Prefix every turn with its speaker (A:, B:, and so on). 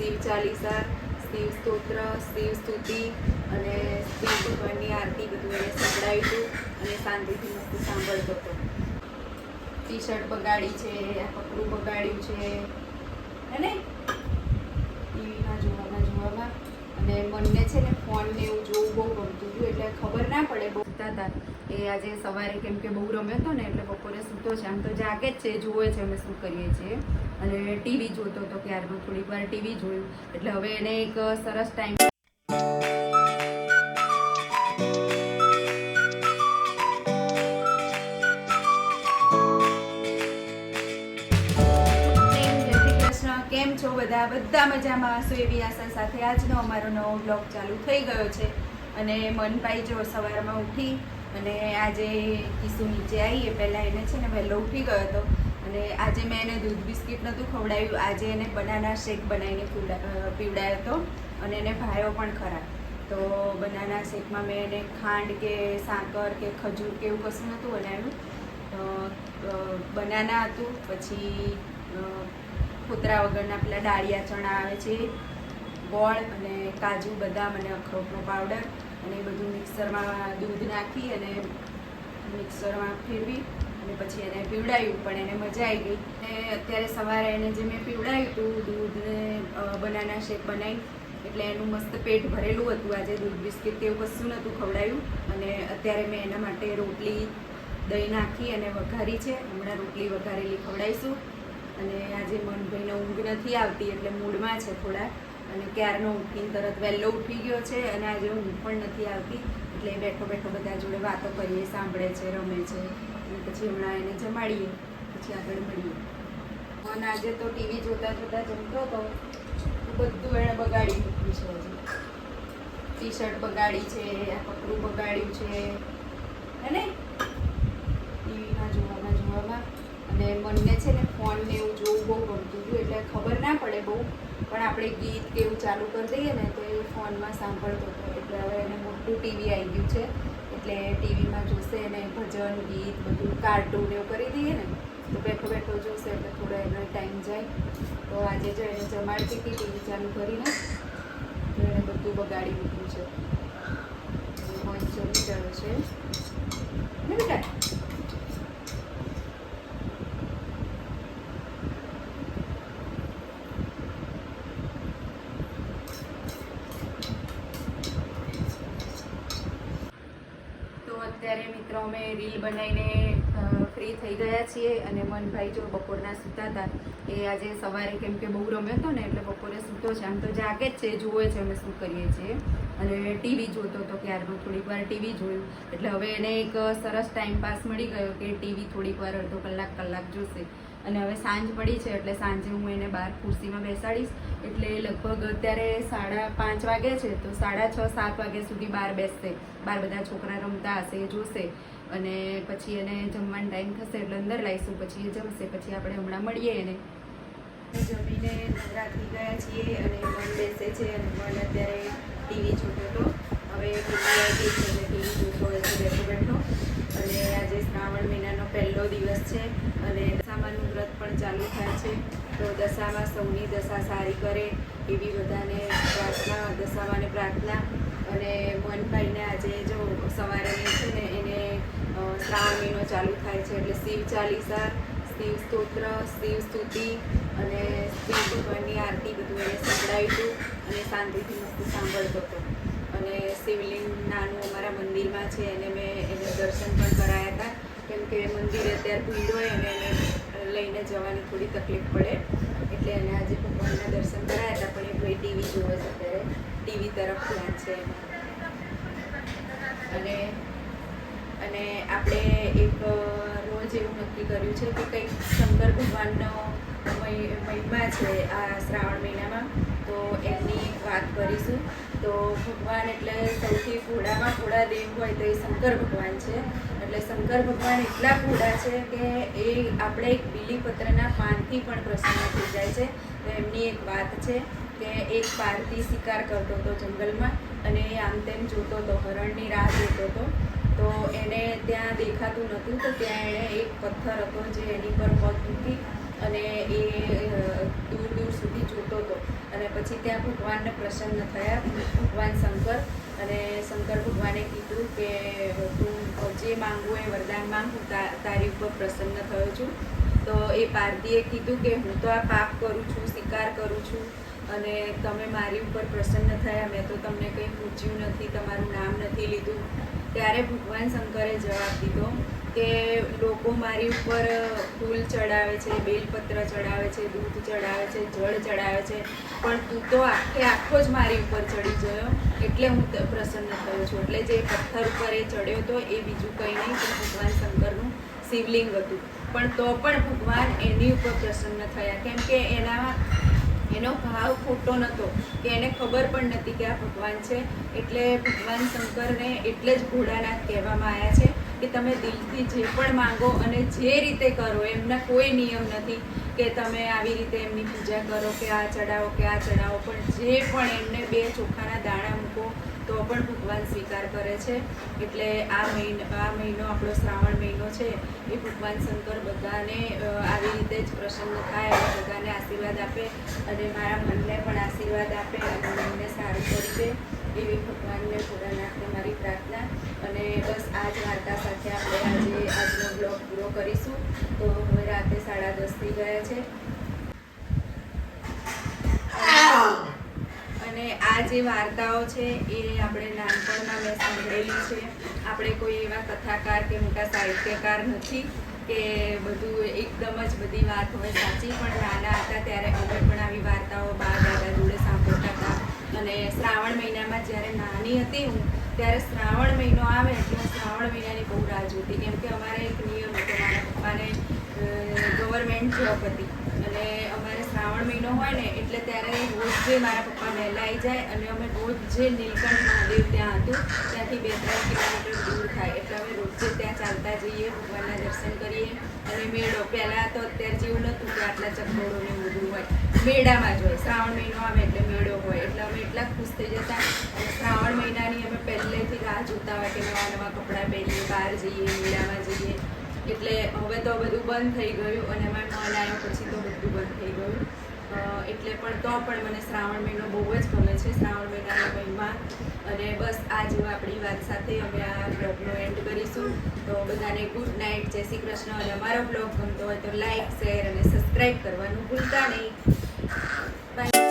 A: શિવ ચાલીસા, શિવ સ્તોત્ર, શિવ સ્તુતિ અને શિવ ભગવાનની આરતી બધું એને સંભળાવ્યું અને શાંતિથી મસ્ત સાંભળતો હતો. ટી શર્ટ બગાડી છે, આ કપડું બગાડ્યું છે. અને ટીવીમાં જોવામાં જોવામાં. અને મનને છે ને ફોન ને એવું જોવું બહુ ગમતું હતું, એટલે ખબર ના પડે, બહુ હતા. એ આજે સવારે કેમ કે બહુ રમ્યો હતો ને, એટલે બપોરે સૂતો છે. આમ તો જાગે જ છે, જુએ છે અમે શું કરીએ છીએ. અને ટીવી જોતો હતો ક્યારનું? થોડીક વાર ટીવી જોયું. એટલે હવે એને એક સરસ ટાઈમ કેમ છો બધા? બધા મજામાં? હશો એવી આશા સાથે આજનો અમારો નવો બ્લોગ ચાલુ થઈ ગયો છે. અને મનભાઈ જો સવારમાં ઉઠી અને આજે કિસુ નીચે આવી એ પહેલાં એને છે ને વહેલો ઉઠી ગયો હતો. અને આજે મેં એને દૂધ બિસ્કિટ નહોતું ખવડાવ્યું, આજે એને બનાના શેક બનાવીને પીવડાયો હતો અને એને ભાયો પણ ખરા. તો બનાના શેકમાં મેં એને ખાંડ કે સાકર કે ખજૂર કે એવું કશું નહોતું બનાવ્યું. બનાના હતું, પછી ખોતરા વગરના પેલા ડાળિયા ચણા આવે છે, ગોળ અને કાજુ, બદામ અને અખરોટનો પાવડર અને એ બધું મિક્સરમાં દૂધ નાખી અને મિક્સરમાં ફેરવી અને પછી એને પીવડાવ્યું, પણ એને મજા આવી ગઈ. અને અત્યારે સવારે એને જે મેં પીવડાવ્યું હતું દૂધને બનાના શેક બનાવી એટલે એનું મસ્ત પેટ ભરેલું હતું. આજે દૂધ બિસ્કિટ કે એવું કશું નહોતું ખવડાવ્યું. અને અત્યારે મેં એના માટે રોટલી દહીં નાખી અને વઘારી છે. હમણાં રોટલી વઘારેલી ખવડાવીશું. અને આજે મનભાઈને ઊંઘ નથી આવતી, એટલે મૂડમાં છે થોડા. અને ક્યારનો ઉઠીને તરત વહેલો ઉઠી ગયો છે અને આજે ઊંઘ પણ નથી આવતી. એટલે બેઠો બેઠો બધા જોડે વાતો કરીએ, સાંભળે છે, રમે છે. અને પછી હમણાં એને જમાડીએ, પછી આગળ મળીએ. અને આજે તો ટીવી જોતા જોતા જમતો હતો બધું એણે બગાડી મૂક્યું છે હજી. ટી શર્ટ બગાડી છે, આ કપડું બગાડ્યું છે. અને ટીવીમાં, જોવામાં જોવામાં. અને મને છે ને ફોન ને એવું જોવું બહુ ગમતું હતું, એટલે ખબર ના પડે બહુ. પણ આપણે ગીત કે એવું ચાલુ કરી દઈએ ને, તો એ ફોનમાં સાંભળતો હતો. એટલે હવે એને મોટું ટીવી આવી ગયું છે. એટલે ટીવીમાં જોશે અને ભજન, ગીત, બધું કાર્ટૂન એવું કરી દઈએ ને, તો બેઠો બેઠો જોશે એટલે થોડો એનો ટાઈમ જાય. તો આજે જો એને જમાડતી હતી ટીવી ચાલુ કરીને, તો એને બધું બગાડી મૂક્યું છે. જમી ગયો છે. ને બેટા તો અત્યારે મિત્રો અમે રીલ બનાવીને ફ્રી થઈ ગયા છીએ અને મનભાઈ જો બપોરના સૂતા હતા, એ આજે સવારે કેમ કે બહુ રમ્યો હતો ને એટલે બપોરે સૂતો છે. આમ તો જાગે જ છે, જુએ છે અમે શું કરીએ છીએ. અને ટીવી જોતો હતો ક્યારનું, થોડીક વાર ટીવી જોયું. એટલે હવે એને એક સરસ ટાઈમ પાસ મળી ગયો કે ટીવી થોડીક વાર, અડધો કલાક કલાક જોશે. અને હવે સાંજ પડી છે એટલે સાંજે હું એને બહાર ખુરશીમાં બેસાડીશ. એટલે લગભગ અત્યારે સાડા પાંચ વાગે છે, તો સાડા છ, સાત વાગ્યા સુધી બહાર બેસશે. બહાર બધા છોકરા રમતા હશે એ જોશે. અને પછી એને જમવાનો ટાઈમ થશે એટલે અંદર લાવીશું પછી એ જમશે, પછી આપણે હમણાં મળીએ એને. જમીને નવરા ગયા છીએ અને મન બેસે છે અને મન અત્યારે ટીવી જોતો હતો. હવે ટીવી જોતો હોય છે, બેઠો બેઠો. અને આજે શ્રાવણ મહિનાનો પહેલો દિવસ છે અને દશામાનું વ્રત પણ ચાલુ થાય છે. તો દશામાં સૌની દશા સારી કરે એવી બધાને પ્રાર્થના, દશામાને પ્રાર્થના. અને મનભાઈને આજે જો સવારે છે ને એને શ્રાવણ મહિનો ચાલુ થાય છે એટલે શિવ ચાલીસા, શિવ સ્તોત્ર, શિવ સ્તુતિ અને શિવ ભગવાનની આરતી બધું એને સંભળાવ્યું અને શાંતિથી મસ્ત સાંભળતો હતો. અને શિવલિંગ નાનું અમારા મંદિરમાં છે એને મેં એને દર્શન પણ કરાયા હતા. કેમ કે મંદિરે અત્યારે ભીડ હોય અને એને લઈને જવાની થોડી તકલીફ પડે. એટલે એને આજે ભગવાનના દર્શન કરાયા હતા, પણ એ ભાઈ ટીવી જોવે છે અત્યારે. ટીવી તરફ ધ્યાન છે અને અને આપણે એક રોજ એવું નક્કી કર્યું છે કે કંઈક શંકર ભગવાનનો મહિમા છે આ શ્રાવણ મહિનામાં, તો એમની વાત કરીશું. તો ભગવાન એટલે સૌથી ભોળામાં ભોળા દેવ હોય તો એ શંકર ભગવાન છે. એટલે શંકર ભગવાન એટલા ભોળા છે કે એ આપણે એક બીલીપત્રના પાનથી પણ પ્રસન્ન થઈ જાય છે. તો એમની એક વાત છે કે એક પારથી શિકાર કરતો હતો જંગલમાં અને એ આમ તેમ જોતો હતો, હરણની રાહ જોતો હતો. તો એને ત્યાં દેખાતું નહોતું, તો ત્યાં એણે એક પથ્થર હતો જે એની પર પગ મૂકી અને એ દૂર દૂર સુધી જોતો હતો. અને પછી ત્યાં ભગવાનને પ્રસન્ન થયા, ભગવાન શંકર. અને શંકર ભગવાને કીધું કે, તું જે માંગવું એ વરદાન માંગ, હું તારી ઉપર પ્રસન્ન થયો છું. તો એ પારધીએ કીધું કે, હું તો આ પાપ કરું છું સ્વીકાર કરું છું અને તમે મારી ઉપર પ્રસન્ન થયા. મેં તો તમને કંઈ પૂછ્યું નથી, તમારું નામ નથી લીધું. ત્યારે ભગવાન શંકરે જવાબ દીધો કે લોકો મારી ઉપર ફૂલ ચડાવે છે, બેલપત્ર ચડાવે છે, દૂધ ચડાવે છે, જળ ચડાવે છે, પણ તું તો આખે આખો જ મારી ઉપર ચડી ગયો. એટલે હું પ્રસન્ન થયો છું. એટલે જે પથ્થર ઉપર એ ચડ્યો હતો એ બીજું કંઈ નહીં પણ ભગવાન શંકરનું શિવલિંગ હતું. પણ તો પણ ભગવાન એની ઉપર પ્રસન્ન થયા. કેમ કે એનામાં એનો ભાવ ખોટો નહોતો કે એને ખબર પણ નથી કે આ ભગવાન છે. એટલે ભગવાન શંકરને એટલે જ ભોળાનાથ કહેવામાં આવ્યા છે કે તમે દિલથી જે પણ માંગો અને જે રીતે કરો, એમના કોઈ નિયમ નથી કે તમે આવી રીતે એમની પૂજા કરો કે આ ચડાવો કે આ ચડાવો પણ જે પણ એમને બે ચોખાના દાણા મૂકો તો પણ ભગવાન સ્વીકાર કરે છે. એટલે આ મહિનો આ મહિનો આપણો શ્રાવણ મહિનો છે. એ ભગવાન શંકર બધાને આવી રીતે જ પ્રસન્ન થાય અને બધાને આશીર્વાદ આપે અને મારા મનને પણ આશીર્વાદ આપે અને મનને સારું કરી દે એવી ભગવાનને ભોળાનાથને મારી પ્રાર્થના. અને બસ આ જ વાર્તા સાથે આપણે આજે આજનો બ્લોગ પૂરો કરીશું. તો હવે રાતે સાડા દસ થઈ ગયા છે અને આ જે વાર્તાઓ છે એ આપણે નાનપણમાં મેં સાંભળેલી છે. આપણે કોઈ એવા કથાકાર કે મોટા સાહિત્યકાર નથી કે બધું એકદમ જ બધી વાત હોય સાચી પણ નાના હતા ત્યારે અમે પણ આવી વાર્તાઓ બા દાદા જોડે સાંભળતા હતા. અને શ્રાવણ મહિનામાં જ્યારે નાની હતી હું, ત્યારે શ્રાવણ મહિનો આવે એટલે શ્રાવણ મહિનાની બહુ રાહ જોતી. કેમ કે અમારે એક નિયમ હતો, મારા પપ્પાને ગવર્મેન્ટ જોબ હતી. અને અમારે શ્રાવણ મહિનો હોય ને, એટલે ત્યારે રોજ જે મારા પપ્પા વહેલા આવી જાય અને અમે રોજ જે નીલકંઠ મહાદેવ ત્યાં હતું, ત્યાંથી બે ત્રણ કિલોમીટર દૂર થાય. એટલે અમે રોજે ત્યાં ચાલતા જઈએ, ભગવાનના દર્શન કરીએ. અને મેળો, પહેલાં તો અત્યારે જેવું નહોતું કે આટલા ચકડોળો ને બધું હોય. મેળામાં જ હોય. શ્રાવણ મહિનો આવે એટલે મેળો હોય. એટલે અમે એટલા ખુશ થઈ જતા. અને શ્રાવણ મહિનાની અમે પહેલેથી રાહ જોતા હોય કે નવા નવા કપડાં પહેરીએ, બહાર જઈએ, મેળામાં જઈએ. એટલે હવે તો બધું બંધ થઈ ગયું અને મેં મન આવ્યો પછી તો બધું બંધ થઈ ગયું. એટલે પણ તો પણ મને શ્રાવણ મહિનો બહુ જ ગમે છે. શ્રાવણ મહિનાનો મહિમા અને બસ આ જેવા આપણી વાત સાથે અમે આ બ્લોગનો એન્ડ કરીશું. તો બધાને ગુડ નાઇટ જય શ્રી કૃષ્ણ. અને અમારો બ્લોગ ગમતો હોય તો લાઇક શેર અને સબસ્ક્રાઈબ કરવાનું ભૂલતા નહીં. બાય